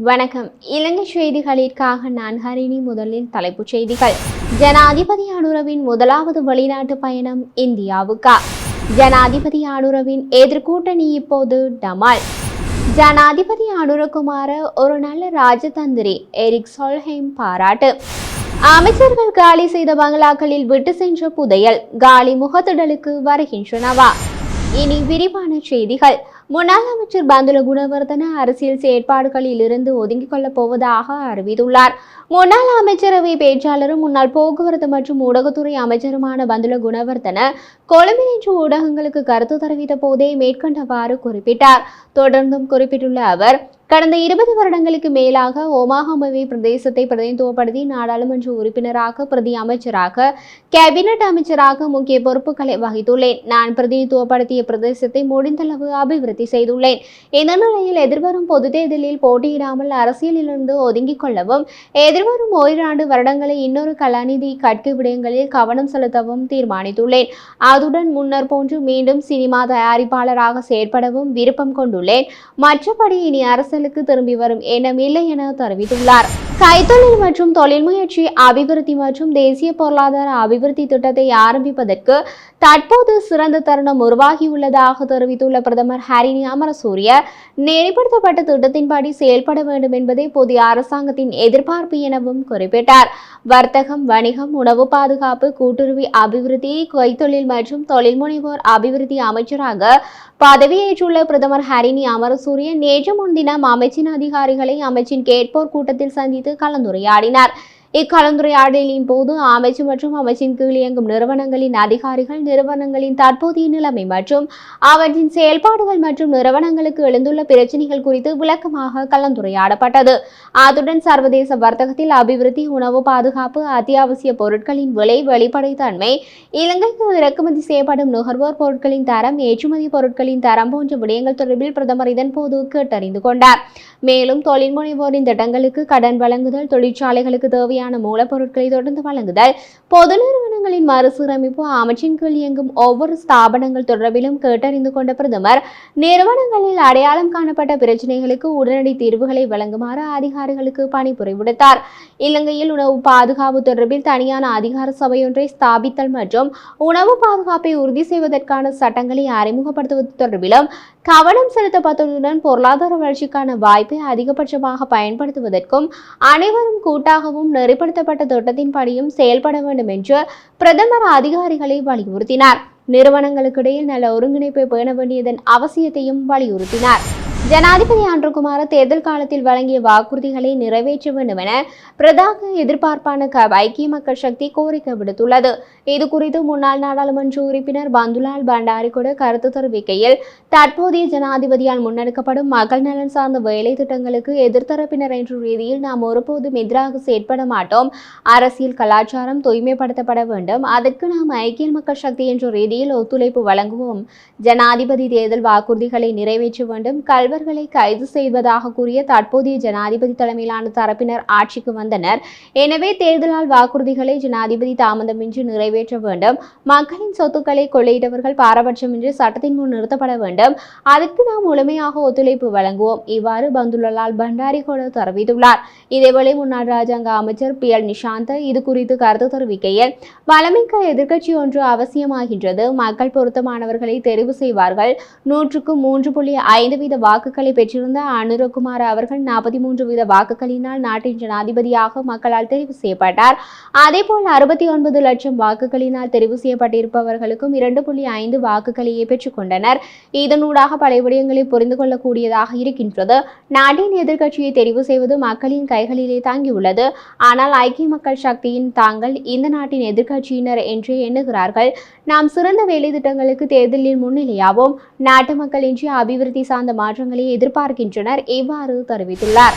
வணக்கம். இலங்கை செய்திகளிற்காக நான் ஹரிணி முதலில் தலைப்புச் செய்திகள். ஜனாதிபதி அனுரவின் முதலாவது வெளிநாட்டு பயணம் இந்தியாவுக்கா? ஜனாதிபதி அனுரவின் எதிர்கூட்டணி இப்போது டமால். ஜனாதிபதி அனுரகுமார ஒரு நல்ல ராஜதந்திரி எரிக் சொல்ஹெம் பாராட்டு. அமைச்சர்கள் காலி செய்த பங்களாக்களில் விட்டு சென்ற புதையல் காலி முகத்திடலுக்கு வருகின்றனவா? இனி விரிவான செய்திகள். முன்னாள் அமைச்சர் பந்துல குணவர்தன அரசியல் செயற்பாடுகளில் இருந்து ஒதுங்கிக் கொள்ளப் போவதாக அறிவித்துள்ளார். முன்னாள் அமைச்சரவை பேச்சாளரும் முன்னாள் போக்குவரத்து மற்றும் ஊடகத்துறை அமைச்சருமான பந்துல குணவர்தன கொழும்பில் இன்று ஊடகங்களுக்கு கருத்து தெரிவித்த போதே மேற்கண்டவாறு குறிப்பிட்டார். தொடர்ந்தும் குறிப்பிட்டுள்ள அவர் கடந்த இருபது வருடங்களுக்கு மேலாக ஒமாஹமவே பிரதேசத்தை பிரதிநிதித்துவப்படுத்தி நாடாளுமன்ற உறுப்பினராக பிரதி அமைச்சராக கேபினட் அமைச்சராக முக்கிய பொறுப்புகளை வகித்துள்ளேன். நான் பிரதிநிதித்துவப்படுத்திய பிரதேசத்தை முடிந்தளவு அபிவிருத்தி செய்துள்ளேன். இந்த நிலையில் எதிர்வரும் பொது தேர்தலில் போட்டியிடாமல் அரசியலிலிருந்து ஒதுங்கிக் கொள்ளவும் எதிர்வரும் ஓராண்டு வருடங்களை இன்னொரு கலாநிதி கட்கு விடயங்களில் கவனம் செலுத்தவும் தீர்மானித்துள்ளேன். அதுடன் முன்னர் போன்று மீண்டும் சினிமா தயாரிப்பாளராக செயற்படவும் விருப்பம் கொண்டுள்ளேன். மற்றபடி இனி அரசு அரசியலுக்கு திரும்பி வரும் எண்ணம் இல்லை என தெரிவித்துள்ளார். கைத்தொழில் மற்றும் தொழில் முயற்சி அபிவிருத்தி மற்றும் தேசிய பொருளாதார அபிவிருத்தி திட்டத்தை ஆரம்பிப்பதற்கு தற்போது சிறந்த தருணம் உருவாகியுள்ளதாக தெரிவித்துள்ள பிரதமர் ஹரிணி அமரசூரிய நெறிப்படுத்தப்பட்ட திட்டத்தின்படி செயல்பட வேண்டும் என்பதே புதிய அரசாங்கத்தின் எதிர்பார்ப்பு எனவும் குறிப்பிட்டார். வர்த்தகம் வணிகம் உணவு பாதுகாப்பு கூட்டுறவு அபிவிருத்தி கைத்தொழில் மற்றும் தொழில் முனைவோர் அபிவிருத்தி அமைச்சராக பதவியேற்றுள்ள பிரதமர் ஹரிணி அமரசூரிய நேற்று முன்தினம் அமைச்சின் அதிகாரிகளை அமைச்சின் கேட்போர் கூட்டத்தில் சந்தித்து கலந்துரையாடினார். இக்கலந்துரையாடலின் போது அமைச்சு மற்றும் அமைச்சின் கீழ் இயங்கும் நிறுவனங்களின் அதிகாரிகள் நிறுவனங்களின் தற்போதைய நிலைமை மற்றும் அவற்றின் செயல்பாடுகள் மற்றும் நிறுவனங்களுக்கு எழுந்துள்ள பிரச்சனைகள் குறித்து விளக்கமாக கலந்துரையாடப்பட்டது. அத்துடன் சர்வதேச வர்த்தகத்தில் அபிவிருத்தி உணவு பாதுகாப்பு அத்தியாவசிய பொருட்களின் விலை வெளிப்படைத்தன்மை இலங்கைக்கு இறக்குமதி செய்யப்படும் நுகர்வோர் பொருட்களின் தரம் ஏற்றுமதி பொருட்களின் தரம் போன்ற விடயங்கள் தொடர்பில் பிரதமர் இதன்போது கேட்டறிந்து கொண்டார். மேலும் தொழில் முனைவோரின் திட்டங்களுக்கு கடன் வழங்குதல் தொழிற்சாலைகளுக்கு தேவையான தேவையான மூலப்பொருட்களை தொடர்ந்து வழங்குதல். பொது நிறுவனங்களின் மறுசீரமைப்பு அமைச்சின் கீழ் இயங்கும் ஒவ்வொரு ஸ்தாபனங்கள் தொடர்பிலும் கேட்டறிந்து கொண்ட பிரதமர் நிறுவனங்களில் அடையாளம் காணப்பட்ட பிரச்சினைகளுக்கு உடனடி தீர்வுகளை வழங்குமாறு அதிகாரிகளுக்கு பணிபுரை விடுத்தார் இலங்கையில் உணவு பாதுகாப்பு தொடர்பில் தனியான அதிகார சபையொன்றை ஸ்தாபித்தல் மற்றும் உணவு பாதுகாப்பை உறுதி செய்வதற்கான சட்டங்களை அறிமுகப்படுத்துவது தொடர்பிலும் கவனம் செலுத்தப்பட்டதுடன் பொருளாதார வளர்ச்சிக்கான வாய்ப்பை அதிகபட்சமாக பயன்படுத்துவதற்கும் அனைவரும் கூட்டாகவும் நெறிப்படுத்தப்பட்ட திட்டத்தின்படியும் செயல்பட வேண்டும் என்று பிரதமர் அதிகாரிகளை வலியுறுத்தினார். நிறுவனங்களுக்கிடையில் நல்ல ஒருங்கிணைப்பை பேண வேண்டியதன் அவசியத்தையும் வலியுறுத்தினார். ஜனாதிபதி அன்றுகுமார தேர்தல் காலத்தில் வழங்கிய வாக்குறுதிகளை நிறைவேற்ற வேண்டும் என பிரதாக எதிர்பார்ப்பான க ஐக்கிய மக்கள் சக்தி கோரிக்கை விடுத்துள்ளது. இது குறித்து முன்னாள் நாடாளுமன்ற உறுப்பினர் பந்துலால் பண்டாரி கூட கருத்து தெரிவிக்கையில் தற்போதைய ஜனாதிபதியால் முன்னெடுக்கப்படும் மக்கள் நலன் சார்ந்த வேலை திட்டங்களுக்கு எதிர்த்தரப்பினர் என்ற ரீதியில் நாம் ஒருபோதும் எதிராக செயற்பட மாட்டோம். அரசியல் கலாச்சாரம் தூய்மைப்படுத்தப்பட வேண்டும். அதற்கு நாம் ஐக்கிய மக்கள் சக்தி என்ற ரீதியில் ஒத்துழைப்பு வழங்குவோம். ஜனாதிபதி தேர்தல் வாக்குறுதிகளை நிறைவேற்ற வேண்டும். கல்வர்களை கைது செய்வதாக கூறிய தற்போதைய ஜனாதிபதி தலைமையிலான தரப்பினர் ஆட்சிக்கு வந்தனர். எனவே தேர்தலால் வாக்குறுதிகளை ஜனாதிபதி தாமதமின்றி நிறைவேற்ற வேண்டும். மக்களின் சொத்துக்களை கொள்ளையிட்டவர்கள் பாரபட்சமின்றி சட்டத்தின் முன் நிறுத்தப்பட வேண்டும். அதற்கு நாம் முழுமையாக ஒத்துழைப்பு வழங்குவோம். இவ்வாறு பந்துலால் பண்டாரி கூட தெரிவித்துள்ளார். இதேவேளை முன்னாள் ராஜாங்க அமைச்சர் பி. எல். நிஷாந்த் இது குறித்து கருத்து தெரிவிக்கையில் வளமிக்க எதிர்க்கட்சி ஒன்று அவசியமாகின்றது. மக்கள் பொருத்தமானவர்களை தெரிவு செய்வார்கள். நூற்றுக்கு மூன்று புள்ளி ஐந்து வீத வாக்கு வாக்குகளை பெற்றிருந்த அனுரகுமார் அவர்கள் நாற்பத்தி மூன்று வீத வாக்குகளினால் நாட்டின் ஜனாதிபதியாக மக்களால் தெரிவு செய்யப்பட்டார். அதேபோல் அறுபத்தி ஒன்பது லட்சம் வாக்குகளினால் தெரிவு செய்யப்பட்டிருப்பவர்களுக்கும் இரண்டு புள்ளி ஐந்து வாக்குகளையே பெற்றுக்கொண்டனர் இதனூடாக பல விடயங்களை புரிந்து கொள்ளக்கூடியதாக இருக்கின்றது. நாட்டின் எதிர்கட்சியை தெரிவு செய்வது மக்களின் கைகளிலே தாங்கியுள்ளது. ஆனால் ஐக்கிய மக்கள் சக்தியின் தாங்கள் இந்த நாட்டின் எதிர்கட்சியினர் என்றே எண்ணுகிறார்கள். நாம் சிறந்த வேலை திட்டங்களுக்கு தேர்தலில் முன்னிலையாவோம். நாட்டு மக்கள் இன்றி அபிவிருத்தி சார்ந்த மாற்றங்களை எதிர்பார்க்கின்றனர் இவ்வாறு தெரிவித்துள்ளார்?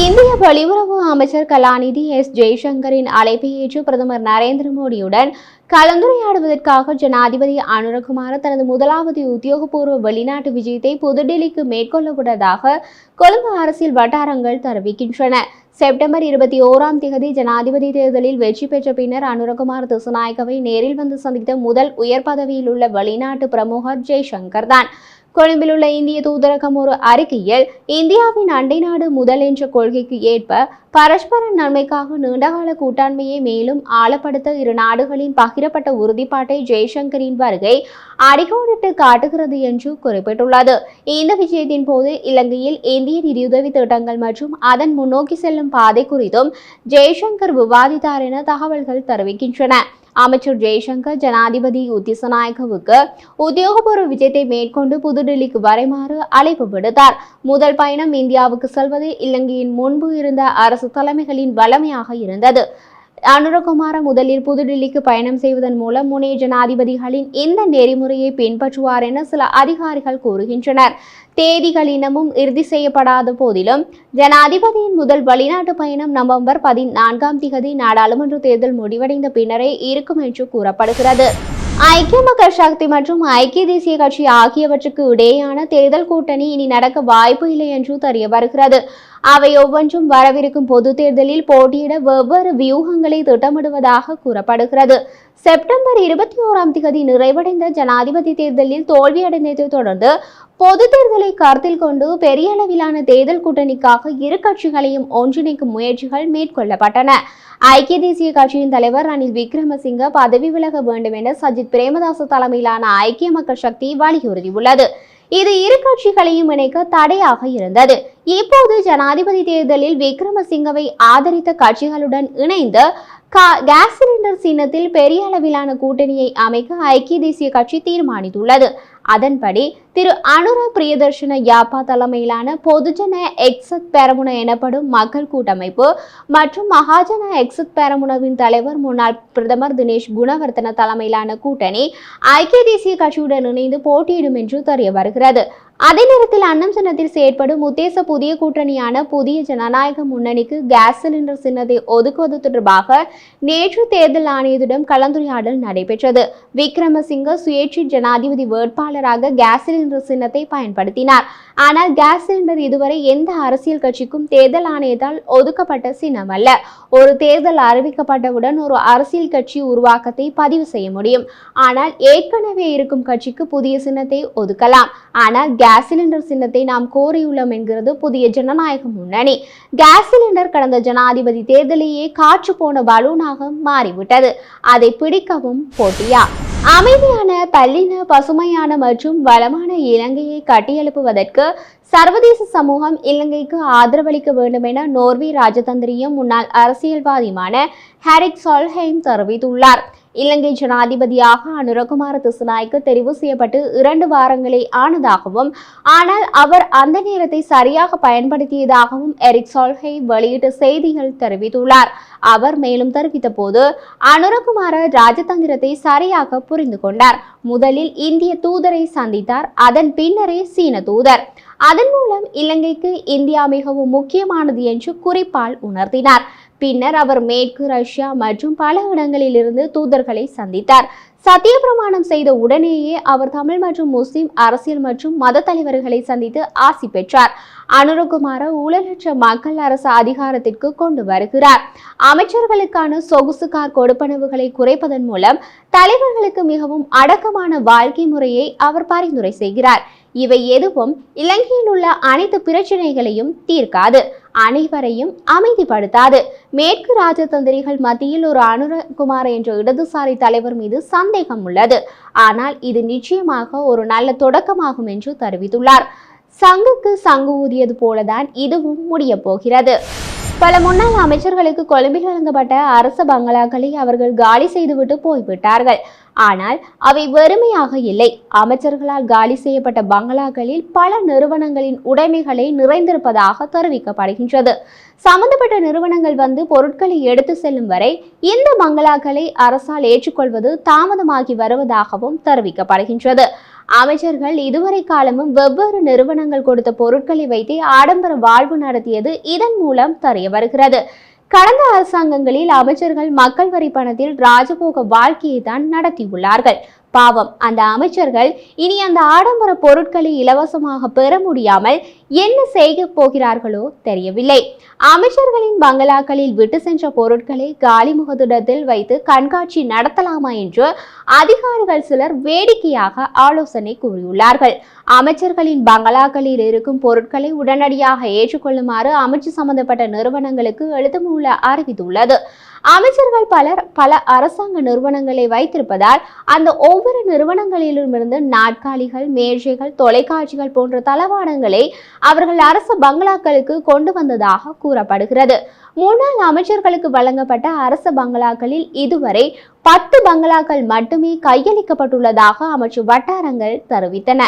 இந்திய வெளியுறவு அமைச்சர் கலாநிதி எஸ். ஜெய்சங்கரின் அழைப்பை ஏற்று பிரதமர் நரேந்திர மோடியுடன் கலந்துரையாடுவதற்காக ஜனாதிபதி அனுரகுமார தனது முதலாவது உத்தியோகபூர்வ வெளிநாட்டு விஜயத்தை புதுடில்லிக்கு மேற்கொள்ளவுள்ளதாக கொழும்பு அரசியல் வட்டாரங்கள் தெரிவிக்கின்றன. செப்டம்பர் இருபத்தி ஓராம் தேதி ஜனாதிபதி தேர்தலில் வெற்றி பெற்ற பின்னர் அனுரகுமார் திசுநாயக்கவை நேரில் வந்து சந்தித்த முதல் உயர் பதவியில் உள்ள வெளிநாட்டு பிரமுகர் ஜெய்சங்கர் தான். கொழும்பில் உள்ள இந்திய தூதரகம் ஒரு அறிக்கையில் இந்தியாவின் அண்டை நாடு முதல் என்ற கொள்கைக்கு ஏற்ப பரஸ்பர நன்மைக்காக நீண்டகால கூட்டாண்மையை மேலும் ஆழப்படுத்த இரு நாடுகளின் பகிரப்பட்ட உறுதிப்பாட்டை ஜெய்சங்கரின் வருகை அடிக்கோடிட்டு காட்டுகிறது என்று குறிப்பிட்டுள்ளது. இந்த விஜயத்தின் போது இலங்கையில் இந்திய நிதியுதவி திட்டங்கள் மற்றும் அதன் முன்னோக்கி செல்லும் பாதை குறித்தும் ஜெய்சங்கர் விவாதித்தார் என தகவல்கள் தெரிவிக்கின்றன. அமைச்சர் ஜெய்சங்கர் ஜனாதிபதி உத்திசநாயகவுக்கு உத்தியோகபூர்வ விஜயத்தை மேற்கொண்டு புதுடில்லிக்கு வரைமாறு அழைப்பு விடுத்தார். முதல் பயணம் இந்தியாவுக்கு செல்வது இலங்கையின் முன்பு இருந்த அரசு தலைமைகளின் வளமையாக இருந்தது. அனுரகுமார முதலில் புதுடில்லிக்கு பயணம் செய்வதன் மூலம் முனைய ஜனாதிபதிகளின் இந்த நெறிமுறையை பின்பற்றுவார் என சில அதிகாரிகள் கூறுகின்றனர். தேதிகள் இன்னமும் இறுதி செய்யப்படாத போதிலும் ஜனாதிபதியின் முதல் வெளிநாட்டு பயணம் நவம்பர் பதினான்காம் திகதி நாடாளுமன்ற தேர்தல் முடிவடைந்த பின்னரே இருக்கும் என்று கூறப்படுகிறது. ஐக்கிய மக்கள் சக்தி மற்றும் ஐக்கிய தேசிய கட்சி ஆகியவற்றுக்கு இடையேயான தேர்தல் கூட்டணி இனி நடக்க வாய்ப்பு இல்லை என்று தெரிய வருகிறது. அவை ஒவ்வொன்றும் வரவிருக்கும் பொது தேர்தலில் போட்டியிட வெவ்வேறு வியூகங்களை திட்டமிடுவதாக கூறப்படுகிறது. செப்டம்பர் இருபத்தி ஓராம் தேதி நிறைவடைந்த ஜனாதிபதி தேர்தலில் தோல்வியடைந்ததை தொடர்ந்து பொது தேர்தலை கருத்தில் கொண்டு பெரிய அளவிலான தேர்தல் கூட்டணிக்காக இரு கட்சிகளையும் ஒன்றிணைக்கும் முயற்சிகள் மேற்கொள்ளப்பட்டன. ஐக்கிய தேசிய கட்சியின் தலைவர் ரணில் விக்ரமசிங்க பதவி விலக வேண்டும் என சஜித் பிரேமதாச தலைமையிலான ஐக்கிய மக்கள் சக்தி வலியுறுத்தியுள்ளது. இது இரு கட்சிகளையும் இணைக்க தடையாக இருந்தது. இப்போது ஜனாதிபதி தேர்தலில் விக்ரமசிங்கவை ஆதரித்த கட்சிகளுடன் இணைந்து கா- கேஸ் சிலிண்டர் சின்னத்தில் பெரிய அளவிலான கூட்டணியை அமைக்க ஐக்கிய தேசிய கட்சி தீர்மானித்துள்ளது. அதன்படி திரு அனுர பிரியதர்ஷன யாப்பா தலைமையிலான பொதுஜன எக்ஸத் பெரமுன எனப்படும் மக்கள் கூட்டமைப்பு மற்றும் மகாஜன எக்ஸத் பெரமுனவின் தலைவர் முன்னாள் பிரதமர் தினேஷ் குணவர்த்தன தலைமையிலான கூட்டணி ஐக்கிய தேசிய கட்சியுடன் இணைந்து போட்டியிடும் என்று தெரிய வருகிறது. அதே நேரத்தில் அன்னம் சின்னத்தில் செயற்படும் உத்தேச புதிய கூட்டணியான புதிய ஜனநாயக முன்னணிக்கு கேஸ் சிலிண்டர் சின்னத்தை ஒதுக்குவது தொடர்பாக நேற்று தேர்தல் ஆணையத்திடம் கலந்துரையாடல் நடைபெற்றது. விக்ரமசிங்க சுயேட்சை ஜனாதிபதி வேட்பாளராக கேஸ் சிலிண்டர் சின்னத்தை பயன்படுத்தினார். ஆனால் கேஸ் சிலிண்டர் இதுவரை எந்த அரசியல் கட்சிக்கும் தேர்தல் ஆணையத்தால் ஒதுக்கப்பட்ட சின்னம் அல்ல ஒரு தேர்தல் அறிவிக்கப்பட்டவுடன் ஒரு அரசியல் கட்சி உருவாக்கத்தை பதிவு செய்ய முடியும். ஆனால் ஏற்கனவே இருக்கும் கட்சிக்கு புதிய சின்னத்தை ஒதுக்கலாம். ஆனால் கேஸ் சிலிண்டர் சின்னத்தை நாம் கோரியுள்ளோம் என்கிறது புதிய ஜனநாயக முன்னணி. கேஸ் சிலிண்டர் கடந்த ஜனாதிபதி தேர்தலையே காற்று போன பலூனாக மாறிவிட்டது. அதை பிடிக்கவும் போட்டியா? அமைதியான பல்லின பசுமையான மற்றும் வளமான இலங்கையை கட்டியெழுப்புவதற்கு சர்வதேச சமூகம் இலங்கைக்கு ஆதரவளிக்க வேண்டும் என நோர்வே ராஜதந்திரியும் முன்னாள் அரசியல்வாதியுமான ஹாரிக் சால்ஹெய்ம் தெரிவித்துள்ளார். இலங்கை ஜனாதிபதியாக அனுரகுமார திசுநாய்க்கு தெரிவு செய்யப்பட்டு இரண்டு வாரங்களே ஆனதாகவும் ஆனால் அவர் அந்த நேரத்தை சரியாக பயன்படுத்தியதாகவும் எரிக் சால்ஹை வெளியிட்ட செய்திகள் தெரிவித்துள்ளார். அவர் மேலும் தெரிவித்த போது அனுரகுமார ராஜதந்திரத்தை சரியாக புரிந்து கொண்டார். முதலில் இந்திய தூதரை சந்தித்தார் அதன் பின்னரே சீன தூதர். அதன் மூலம் இலங்கைக்கு இந்தியா மிகவும் முக்கியமானது என்று குறிப்பால் உணர்த்தினார். பின்னர் அவர் மேற்கு ரஷ்யா மற்றும் பல இடங்களிலிருந்து தூதர்களை சந்தித்தார். சத்திய பிரமாணம் செய்த உடனேயே அவர் தமிழ் மற்றும் முஸ்லிம் அரசியல் மற்றும் மத தலைவர்களை சந்தித்து ஆசி பெற்றார். அனுரகுமார ஊழலற்ற மக்கள் அரசு அதிகாரத்திற்கு கொண்டு வருகிறார். அமைச்சர்களுக்கான சொகுசு கார் கொடுப்பனவுகளை குறைப்பதன் மூலம் தலைவர்களுக்கு மிகவும் அடக்கமான வாழ்க்கை முறையை அவர் பரிந்துரை செய்கிறார். இவை எதுவும் இலங்கையில் உள்ள அனைத்து பிரச்சனைகளையும் தீர்க்காது அனைவரையும் அமைதிப்படுத்தாது. மேற்கு ராஜதந்திரிகள் மத்தியில் ஒரு அனுரகுமார் என்ற இடதுசாரி தலைவர் மீது சந்தேகம் உள்ளது. ஆனால் இது நிச்சயமாக ஒரு நல்ல தொடக்கமாகும் என்று தெரிவித்துள்ளார். சங்குக்கு சங்கு ஊதியது போலதான் இதுவும் முடிய போகிறது. பல முன்னாள் அமைச்சர்களுக்கு கொழும்பில் வழங்கப்பட்ட அரச பங்களாக்களை அவர்கள் காலி செய்துவிட்டு போய்விட்டார்கள். ஆனால் அவை வெறுமையாக இல்லை. அமைச்சர்களால் காலி செய்யப்பட்ட பங்களாக்களில் பல நிறுவனங்களின் உடைமைகளை நிறைந்திருப்பதாக தெரிவிக்கப்படுகின்றது. சம்பந்தப்பட்ட நிறுவனங்கள் வந்து பொருட்களை எடுத்து செல்லும் வரை இந்த பங்களாக்களை அரசால் ஏற்றுக்கொள்வது தாமதமாகி வருவதாகவும் தெரிவிக்கப்படுகின்றது. அமைச்சர்கள் இதுவரை காலமும் வெவ்வேறு நிறுவனங்கள் கொடுத்த பொருட்களை வைத்து ஆடம்பர வாழ்வு நடத்தியது இதன் மூலம் தெரிய வருகிறது. கடந்த அரசாங்கங்களில் அமைச்சர்கள் மக்கள் வரி பணத்தில் ராஜபோக வாழ்க்கையை தான் நடத்தியுள்ளார்கள். பாவம். அந்த அமைச்சர்கள் இனி அந்த ஆடம்பர பொருட்களை இலவசமாக பெற முடியாமல் என்ன செய்ய போகிறார்களோ தெரியவில்லை. அமைச்சர்களின் பங்களாக்களில் விட்டு சென்ற பொருட்களை காலி முகதுடத்தில் வைத்து கண்காட்சி நடத்தலாமா என்று அதிகாரிகள் சிலர் வேடிக்கையாக ஆலோசனை கூறியுள்ளார்கள். அமைச்சர்களின் பங்களாக்களில் இருக்கும் பொருட்களை உடனடியாக ஏற்றுக்கொள்ளுமாறு அமைச்சு சம்பந்தப்பட்ட நிறுவனங்களுக்கு எழுத்துமூல அறிவித்துள்ளது. அமைச்சர்கள் பலர் பல அரசாங்க நிறுவனங்களை வைத்திருப்பதால் அந்த ஒவ்வொரு நிறுவனங்களிலுமிருந்து நாட்காலிகள் மேஜைகள் தொலைக்காட்சிகள் போன்ற தளவாடங்களை அவர்கள் அரசு பங்களாக்களுக்கு கொண்டு வந்ததாக கூறப்படுகிறது. முன்னாள் அமைச்சர்களுக்கு வழங்கப்பட்ட அரசு பங்களாக்களில் இதுவரை பத்து பங்களாக்கள் மட்டுமே கையளிக்கப்பட்டுள்ளதாக அமைச்சு வட்டாரங்கள் தெரிவித்தன.